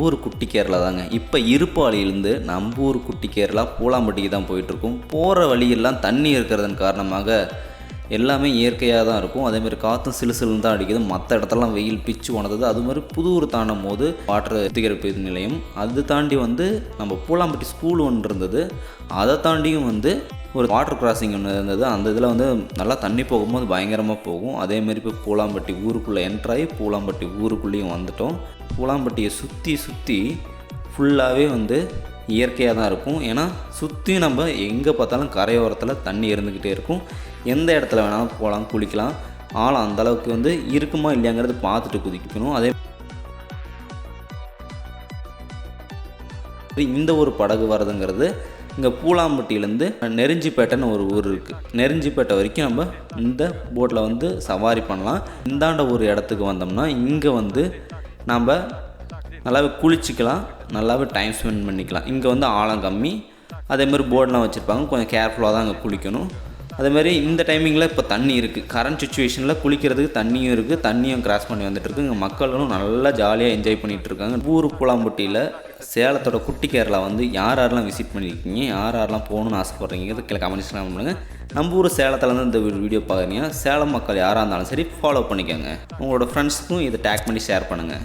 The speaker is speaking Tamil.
நம்பூர் குட்டி கேரளா தாங்க. இப்போ இருப்பாளியிலேருந்து நம்பூர் குட்டி கேரளா பூலாம்பட்டிக்கு தான் போயிட்டுருக்கோம். போகிற வழியெல்லாம் தண்ணி இருக்கிறதன் காரணமாக எல்லாமே இயற்கையாக தான் இருக்கும். அதேமாதிரி காற்றும் சிலு சிலுன்னு தான் அடிக்குது. மற்ற இடத்துலலாம் வெயில் பிச்சு உணர்ந்தது அது மாதிரி புதூர் தாண்டும் போது வாட்டர் சுத்திகரிப்பு நிலையம். அது தாண்டி வந்து நம்ம பூலாம்பட்டி ஸ்கூல் ஒன்று இருந்தது. அதை தாண்டியும் வந்து ஒரு வாட்டர் கிராசிங் ஒன்று இருந்தது. அந்த இதில் வந்து நல்லா தண்ணி போகும்போது பயங்கரமாக போகும். அதேமாரி இப்போ பூலாம்பட்டி ஊருக்குள்ளே என்ட்ராகி பூலாம்பட்டி ஊருக்குள்ளேயும் வந்துட்டோம். பூலாம்பட்டியை சுற்றி சுற்றி ஃபுல்லாகவே வந்து இயற்கையாக தான் இருக்கும். ஏன்னா சுற்றியும் நம்ம எங்கே பார்த்தாலும் கரையோரத்தில் தண்ணி இருந்துக்கிட்டே இருக்கும். எந்த இடத்துல வேணாலும் போகலாம் குளிக்கலாம். ஆழம் அந்த அளவுக்கு வந்து இருக்குமா இல்லையாங்கிறது பார்த்துட்டு குதிக்கணும். அதே இந்த ஒரு படகு வரதுங்கிறது இங்கே பூலாம்பட்டியிலேருந்து நெருஞ்சிப்பேட்டைன்னு ஒரு ஊர் இருக்குது நெருஞ்சிப்பேட்டை வரைக்கும் நம்ம இந்த போட்டில் வந்து சவாரி பண்ணலாம். இந்தாண்ட ஒரு இடத்துக்கு வந்தோம்னா இங்கே வந்து நம்ம நல்லாவே குளிச்சிக்கலாம் நல்லாவே டைம் ஸ்பெண்ட் பண்ணிக்கலாம். இங்கே வந்து ஆழம் கம்மி. அதேமாதிரி போர்டெலாம் வச்சுருப்பாங்க. கொஞ்சம் கேர்ஃபுல்லாக தான் அங்கே குளிக்கணும். அதேமாதிரி இந்த டைமிங்கில் இப்போ தண்ணி இருக்குது கரண்ட் சுச்சுவேஷனில் குளிக்கிறதுக்கு தண்ணியும் இருக்குது தண்ணியும் கிராஸ் பண்ணி வந்துட்டுருக்கு இங்கே மக்களும் நல்லா ஜாலியாக என்ஜாய் பண்ணிகிட்டு இருக்காங்க. ஊர் பூலாம்பட்டியில் சேலத்தோட குட்டி கேரளா வந்து யார் யாரெல்லாம் விசிட் பண்ணியிருக்கீங்க யார் யாரெல்லாம் போகணும்னு ஆசைப்பட்றீங்க? கீழே கமெண்ட்ஸ்லாம் பண்ணுங்கள் நம்ம ஊர் சேலத்துலேருந்து இந்த வீடியோ பார்க்குறீங்க சேலம் மக்கள் யாராக இருந்தாலும் சரி ஃபாலோ பண்ணிக்கோங்க. உங்களோட ஃப்ரெண்ட்ஸுக்கும் இதை டேக் பண்ணி ஷேர் பண்ணுங்கள்